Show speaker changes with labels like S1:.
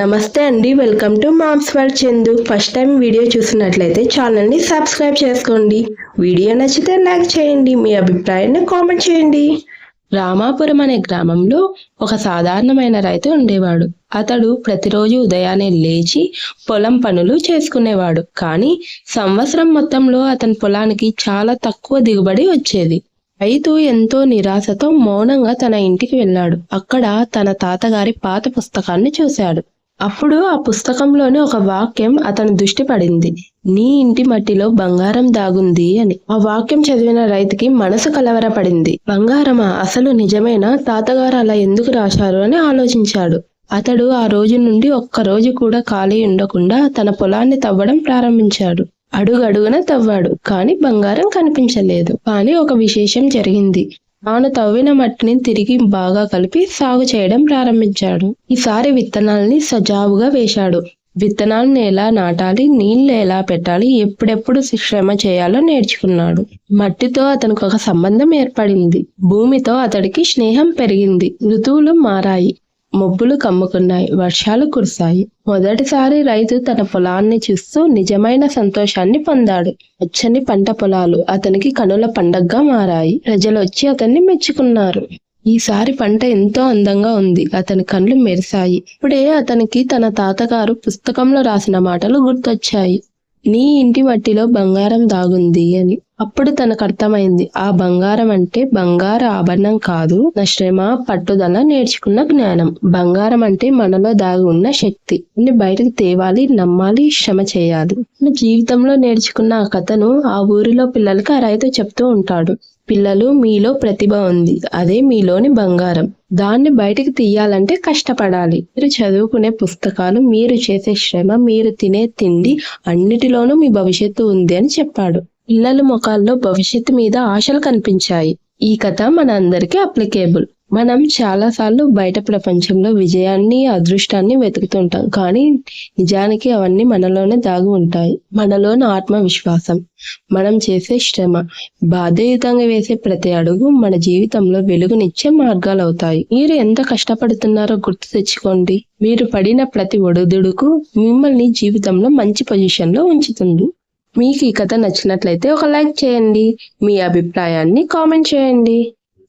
S1: నమస్తే అండి welcome to moms word Chandu. First time video చూసినట్లయితే ఛానల్ని సబ్స్క్రైబ్ చేసుకోండి. వీడియో నచ్చితే లైక్ చేయండి మీ అభిప్రాయాన్ని కామెంట్ చేయండి. రామాపురం అనే గ్రామంలో ఒక సాధారణమైన రైతు ఉండేవాడు. అతడు ప్రతిరోజు ఉదయాన్నే లేచి పొలం పనులు చేసుకునేవాడు. కానీ సంవత్సరం మొత్తంలో అతని పొలానికి చాలా తక్కువ దిగుబడి వచ్చేది. రైతు ఎంతో నిరాశతో మౌనంగా తన ఇంటికి వెళ్ళాడు. అక్కడ తన తాతగారి పాత పుస్తకాన్ని చూశాడు. అప్పుడు ఆ పుస్తకంలోని ఒక వాక్యం అతని దృష్టి పడింది. నీ ఇంటి మట్టిలో బంగారం దాగుంది అని. ఆ వాక్యం చదివిన రైతుకి మనసు కలవరపడింది. బంగారమా? అసలు నిజమేనా? తాతగారు అలా ఎందుకు రాశారు అని ఆలోచించాడు. అతడు ఆ రోజు నుండి ఒక్క రోజు కూడా ఖాళీ ఉండకుండా తన పొలాన్ని తవ్వడం ప్రారంభించాడు. అడుగడుగున తవ్వాడు కానీ బంగారం కనిపించలేదు. కానీ ఒక విశేషం జరిగింది. తాను తవ్విన మట్టిని తిరిగి బాగా కలిపి సాగు చేయడం ప్రారంభించాడు. ఈసారి విత్తనాల్ని సజావుగా వేశాడు. విత్తనాలను ఎలా నాటాలి నీళ్ళు ఎలా పెట్టాలి ఎప్పుడెప్పుడు శ్రమ చేయాలో నేర్చుకున్నాడు. మట్టితో అతనికి ఒక సంబంధం ఏర్పడింది. భూమితో అతడికి స్నేహం పెరిగింది. ఋతువులు మారాయి. మబ్బులు కమ్ముకున్నాయి. వర్షాలు కురిశాయి. మొదటిసారి రైతు తన పొలాన్ని చూస్తూ నిజమైన సంతోషాన్ని పొందాడు. వచ్చని పంట పొలాలు అతనికి కనుల పండగగా మారాయి. ప్రజలు వచ్చి అతన్ని మెచ్చుకున్నారు. ఈసారి పంట ఎంతో అందంగా ఉంది. అతని కళ్ళు మెరిశాయి. ఇప్పుడే అతనికి తన తాతగారు పుస్తకంలో రాసిన మాటలు గుర్తొచ్చాయి. నీ ఇంటి మట్టిలో బంగారం దాగుంది అని. అప్పుడు తనకు అర్థమైంది ఆ బంగారం అంటే బంగారు ఆభరణం కాదు నా శ్రమ పట్టుదల నేర్చుకున్న జ్ఞానం. బంగారం అంటే మనలో దాగి ఉన్న శక్తి. అన్ని బయటకు తేవాలి నమ్మాలి శ్రమ చేయాలి. నా జీవితంలో నేర్చుకున్న ఆ కథను ఆ ఊరిలో పిల్లలకి ఆ రైతు చెప్తూ ఉంటాడు. పిల్లలు మీలో ప్రతిభ ఉంది అదే మీలోని బంగారం. దాన్ని బయటికి తీయాలంటే కష్టపడాలి. మీరు చదువుకునే పుస్తకాలు మీరు చేసే శ్రమ మీరు తినే తిండి అన్నిటిలోనూ మీ భవిష్యత్తు ఉంది అని చెప్పాడు. పిల్లల ముఖాల్లో భవిష్యత్తు మీద ఆశలు కనిపించాయి. ఈ కథ మన అందరికీ అప్లికేబుల్ మనం చాలాసార్లు బయట ప్రపంచంలో విజయాన్ని అదృష్టాన్ని వెతుకుతుంటాం. కానీ నిజానికి అవన్నీ మనలోనే దాగి ఉంటాయి. మనలోని ఆత్మవిశ్వాసం మనం చేసే శ్రమ బాధ్యయుతంగా వేసే ప్రతి అడుగు మన జీవితంలో వెలుగునిచ్చే మార్గాలు అవుతాయి మీరు ఎంత కష్టపడుతున్నారో గుర్తు తెచ్చుకోండి. మీరు పడిన ప్రతి ఒడుదుడుకు మిమ్మల్ని జీవితంలో మంచి పొజిషన్లో ఉంచుతుంది. మీకు ఈ కథ నచ్చినట్లయితే ఒక లైక్ చేయండి. మీ అభిప్రాయాన్ని కామెంట్ చేయండి.